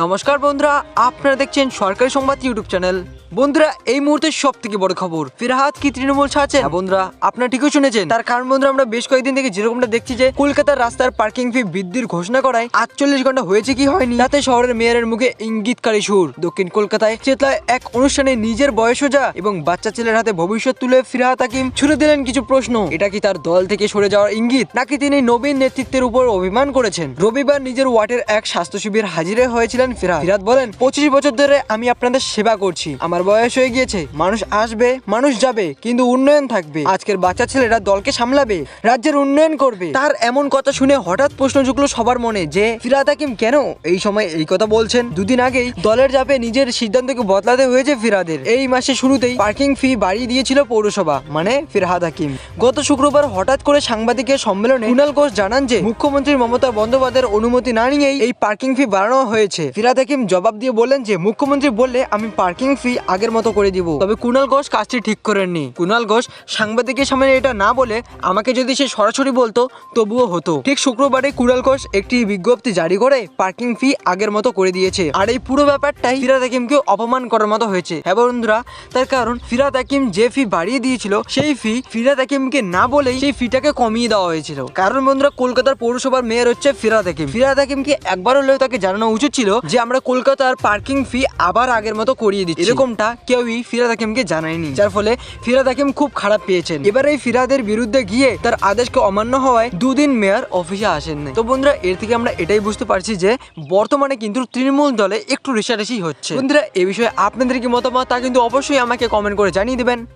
নমস্কার বন্ধুরা, আপনারা দেখছেন সরকারি সংবাদ ইউটিউব চ্যানেল। বন্ধুরা, এই মুহূর্তে সব থেকে বড় খবর, ফিরহাদ কি তৃণমূল ছাড়ছে হ্যাঁ বন্ধুরা, আপনারা ঠিকই শুনেছেন। তার কারণ বন্ধুরা, আমরা বেশ কয়েকদিন থেকে যেরকমটা দেখছি যে, কলকাতার রাস্তার পার্কিং ফি বৃদ্ধির ঘোষণা করায় আটচল্লিশ ঘণ্টা হয়েছে কি হয়নি, তাতে শহরের মেয়রের মুখে ইঙ্গিতকারী সুর। দক্ষিণ কলকাতায় চেতলায় এক অনুষ্ঠানে নিজের বয়সোজা এবং বাচ্চা ছেলের হাতে ভবিষ্যৎ তুলে ফিরহাদ হাকিম ছুড়ে দিলেন কিছু প্রশ্ন। এটা কি তার দল থেকে সরে যাওয়ার ইঙ্গিত, নাকি তিনি নবীন নেতৃত্বের উপর অভিমান করেছেন? রবিবার নিজের ওয়ার্ডের এক স্বাস্থ্য শিবির হাজিরে হয়েছিলেন ফিরাদ। ফিরাদ বলেন, পঁচিশ বছর ধরে আমি আপনাদের সেবা করছি। আমার বয়স হয়ে গিয়েছে, মানুষ আসবে, মানুষ যাবে, কিন্তু উন্নয়ন থাকবে। আজকের বাচ্চা ছেলেরা দলকে সামলাবে, রাজ্যের উন্নয়ন করবে। তার এমন কথা শুনে হঠাৎ প্রশ্ন ঢুকলো সবার মনে যে, ফিরাদ হাকিম কেন এই সময় এই কথা বলছেন? দুদিন আগেই দলের চাপে নিজের সিদ্ধান্তকে বদলাতে হয়েছে ফিরাদের। এই মাসে শুরুতেই পার্কিং ফি বাড়িয়ে দিয়েছিল পৌরসভা মানে ফিরহাদ হাকিম। গত শুক্রবার হঠাৎ করে সাংবাদিকের সম্মেলনে কুণাল ঘোষ জানান যে, মুখ্যমন্ত্রী মমতা বন্দ্যোপাধ্যায়ের অনুমতি না নিয়েই এই পার্কিং ফি বাড়ানো হয়েছে। ফিরাদ হাকিম জবাব দিয়ে বললেন যে, মুখ্যমন্ত্রী বললে আমি পার্কিং ফি আগের মতো করে দিব। তবে কুণাল ঘোষ কাজটি ঠিক করেননি। কুণাল ঘোষ সাংবাদিকের সামনে এটা না বলে আমাকে যদি সে সরাসরি বলতো, তবুও হতো। ঠিক শুক্রবারে কুণাল ঘোষ একটি বিজ্ঞপ্তি জারি করে পার্কিং ফি আগের মতো করে দিয়েছে। আর এই পুরো ব্যাপারটাই ফিরাদ হাকিমকে অপমান করার মতো হয়েছে। হ্যাঁ বন্ধুরা, তার কারণ ফিরাদ হাকিম যে ফি বাড়িয়ে দিয়েছিল, সেই ফি ফিরাদ হাকিমকে না বলেই সেই ফিটাকে কমিয়ে দেওয়া হয়েছিল। কারণ বন্ধুরা, কলকাতার পৌরসভার মেয়র হচ্ছে ফিরাদ হাকিম ফিরাদ হাকিমকে একবার হলেও তাকে জানানো উচিত ছিল যে আমরা কলকাতার পার্কিং ফি আবার আগের মতো করিয়ে দিচ্ছি। এরকমটা কেউই ফিরাদ হাকিমকে জানায়নি। যার ফলে ফিরাদ হাকিম খুব খারাপ পেয়েছেন। এবার এই ফিরাদের বিরুদ্ধে গিয়ে তার আদেশকে অমান্য হওয়ায় দুদিন মেয়র অফিসে আসেননি তো বন্ধুরা এর থেকে আমরা এটাই বুঝতে পারছি যে বর্তমানে কিন্তু তৃণমূল দলে একটু রেশারেশি হচ্ছে। বন্ধুরা এ বিষয়ে আপনাদের কি মতামত তা কিন্তু অবশ্যই আমাকে কমেন্ট করে জানিয়ে দেবেন।